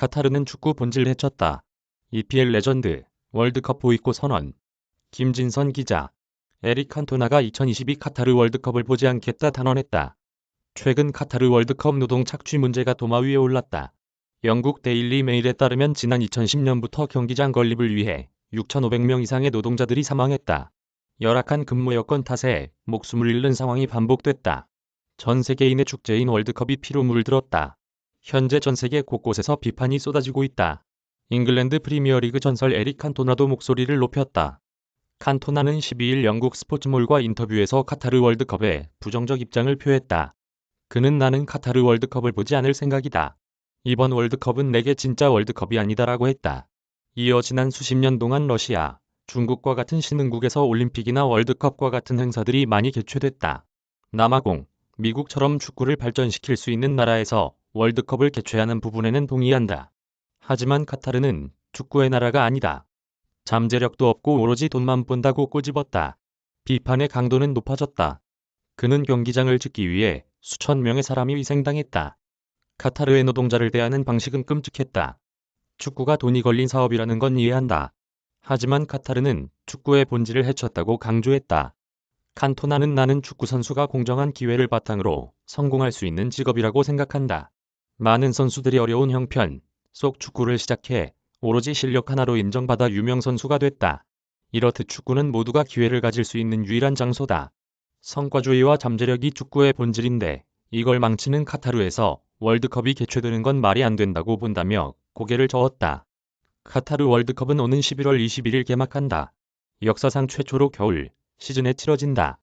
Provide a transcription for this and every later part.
카타르는 축구 본질 해쳤다. EPL 레전드, 월드컵 보이콧 선언. 김진선 기자. 에릭 칸토나가 2022 카타르 월드컵을 보지 않겠다 단언했다. 최근 카타르 월드컵 노동 착취 문제가 도마 위에 올랐다. 영국 데일리 메일에 따르면 지난 2010년부터 경기장 건립을 위해 6,500명 이상의 노동자들이 사망했다. 열악한 근무 여건 탓에 목숨을 잃는 상황이 반복됐다. 전 세계인의 축제인 월드컵이 피로 물들었다. 현재 전 세계 곳곳에서 비판이 쏟아지고 있다. 잉글랜드 프리미어리그 전설 에릭 칸토나도 목소리를 높였다. 칸토나는 12일 영국 스포츠몰과 인터뷰에서 카타르 월드컵에 부정적 입장을 표했다. 그는 나는 카타르 월드컵을 보지 않을 생각이다. 이번 월드컵은 내게 진짜 월드컵이 아니다라고 했다. 이어 지난 수십 년 동안 러시아, 중국과 같은 신흥국에서 올림픽이나 월드컵과 같은 행사들이 많이 개최됐다. 남아공, 미국처럼 축구를 발전시킬 수 있는 나라에서 월드컵을 개최하는 부분에는 동의한다. 하지만 카타르는 축구의 나라가 아니다. 잠재력도 없고 오로지 돈만 본다고 꼬집었다. 비판의 강도는 높아졌다. 그는 경기장을 짓기 위해 수천 명의 사람이 희생당했다. 카타르의 노동자를 대하는 방식은 끔찍했다. 축구가 돈이 걸린 사업이라는 건 이해한다. 하지만 카타르는 축구의 본질을 해쳤다고 강조했다. 칸토나는 나는 축구 선수가 공정한 기회를 바탕으로 성공할 수 있는 직업이라고 생각한다. 많은 선수들이 어려운 형편 속 축구를 시작해 오로지 실력 하나로 인정받아 유명 선수가 됐다. 이렇듯 축구는 모두가 기회를 가질 수 있는 유일한 장소다. 성과주의와 잠재력이 축구의 본질인데 이걸 망치는 카타르에서 월드컵이 개최되는 건 말이 안 된다고 본다며 고개를 저었다. 카타르 월드컵은 오는 11월 21일 개막한다. 역사상 최초로 겨울 시즌에 치러진다.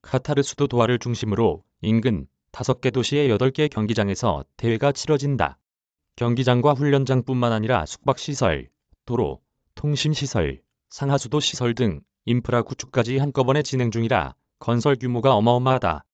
카타르 수도 도하를 중심으로 인근 5개 도시의 8개 경기장에서 대회가 치러진다. 경기장과 훈련장뿐만 아니라 숙박시설, 도로, 통신시설, 상하수도 시설 등 인프라 구축까지 한꺼번에 진행 중이라 건설 규모가 어마어마하다.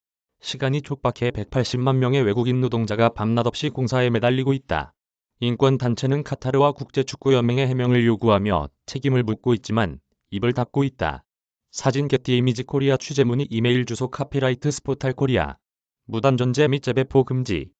시간이 촉박해 180만 명의 외국인 노동자가 밤낮 없이 공사에 매달리고 있다. 인권단체는 카타르와 국제축구연맹의 해명을 요구하며 책임을 묻고 있지만 입을 닫고 있다. 사진 게티 이미지 코리아 취재문의 이메일 주소 카피라이트 스포탈 코리아 무단 전제 및 재배포 금지